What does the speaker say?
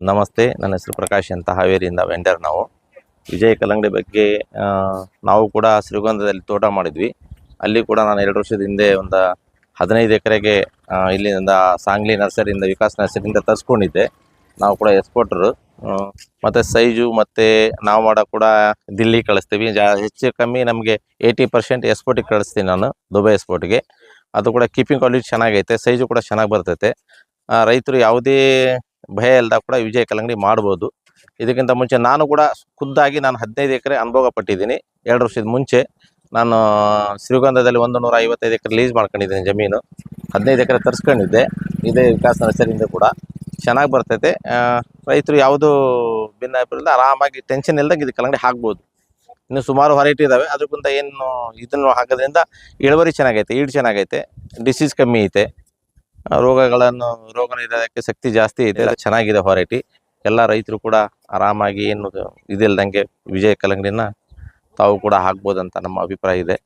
ನಮಸ್ತೆ, ನನ್ನ ಹೆಸರು ಪ್ರಕಾಶ್ ಅಂತ ಹಾವೇರಿಯಿಂದ ವೆಂಡರ್ ನಾವು. ವಿಜಯ್ ಕಲ್ಲಂಗಡಿ ಬಗ್ಗೆ ನಾವು ಕೂಡ ಶ್ರೀಗಂಧದಲ್ಲಿ ತೋಟ ಮಾಡಿದ್ವಿ. ಅಲ್ಲಿ ಕೂಡ ನಾನು ಎರಡು ವರ್ಷದ ಹಿಂದೆ ಒಂದು ಹದಿನೈದು ಎಕರೆಗೆ ಇಲ್ಲಿಂದ ಸಾಂಗ್ಲಿ ನರ್ಸರಿಯಿಂದ, ವಿಕಾಸ್ ನರ್ಸರಿಯಿಂದ ತರಿಸ್ಕೊಂಡಿದ್ದೆ. ನಾವು ಕೂಡ ಎಕ್ಸ್ಪೋರ್ಟರು. ಮತ್ತು ಸೈಜು ಮತ್ತು ನಾವು ಮಾಡೋ ಕೂಡ ದಿಲ್ಲಿ ಕಳಿಸ್ತೀವಿ. ಜಾ, ಹೆಚ್ಚು ಕಮ್ಮಿ ನಮಗೆ ಏಯ್ಟಿ ಪರ್ಸೆಂಟ್ ಎಕ್ಸ್ಪೋರ್ಟಿಗೆ ಕಳಿಸ್ತೀನಿ ನಾನು, ದುಬೈ ಎಕ್ಸ್ಪೋರ್ಟ್ಗೆ. ಅದು ಕೂಡ ಕೀಪಿಂಗ್ ಕ್ವಾಲಿಟಿ ಚೆನ್ನಾಗೈತೆ, ಸೈಜು ಕೂಡ ಚೆನ್ನಾಗಿ ಬರ್ತೈತೆ. ರೈತರು ಯಾವುದೇ ಭಯ ಇಲ್ಲದ ಕೂಡ ವಿಜಯ ಕಲ್ಲಂಗಡಿ ಮಾಡ್ಬೋದು. ಇದಕ್ಕಿಂತ ಮುಂಚೆ ನಾನು ಕೂಡ ಖುದ್ದಾಗಿ ನಾನು ಹದಿನೈದು ಎಕರೆ ಅನುಭವ ಪಟ್ಟಿದ್ದೀನಿ. ಎರಡು ವರ್ಷದ ಮುಂಚೆ ನಾನು ಶ್ರೀಗಂಧದಲ್ಲಿ ಒಂದು ನೂರ ಐವತ್ತೈದು ಎಕರೆ ಲೀಸ್ ಮಾಡ್ಕೊಂಡಿದ್ದೀನಿ ಜಮೀನು. ಹದಿನೈದು ಎಕರೆ ತರಿಸ್ಕೊಂಡಿದ್ದೆ. ಇದೇ ವಿಕಾಸ ನರ್ಸರಿಯಿಂದ ಕೂಡ. ಚೆನ್ನಾಗಿ ಬರ್ತೈತೆ. ರೈತರು ಯಾವುದೂ ಭಿನ್ನಾಭಿಪ್ರಾಯ ಆರಾಮಾಗಿ ಟೆನ್ಷನ್ ಇಲ್ದಂಗೆ ಇದು ಕಲ್ಲಂಗಡಿ ಹಾಕ್ಬೋದು. ಇನ್ನು ಸುಮಾರು ವೆರೈಟಿ ಇದ್ದಾವೆ ಅದಕ್ಕಿಂತ ಏನು ಇದನ್ನು ಹಾಕೋದ್ರಿಂದ ಇಳುವರಿ ಚೆನ್ನಾಗೈತೆ, ಈಡ್ ಚೆನ್ನಾಗೈತೆ ಡಿಸೀಸ್ ಕಮ್ಮಿ ಐತೆ. ರೋಗಗಳನ್ನು ರೋಗ ನಿರೋಧಕ ಶಕ್ತಿ ಜಾಸ್ತಿ ಇದೆ ಚೆನ್ನಾಗಿದೆ ಹೊರೈಟಿ ಎಲ್ಲ ರೈತರು ಕೂಡ ಆರಾಮಾಗಿ ಏನು ಇದಿಲ್ದಂಗೆ ವಿಜಯ ಕಲಂಗಡಿನ ತಾವು ಕೂಡ ಹಾಕ್ಬೋದಂತ ನಮ್ಮ ಅಭಿಪ್ರಾಯ ಇದೆ.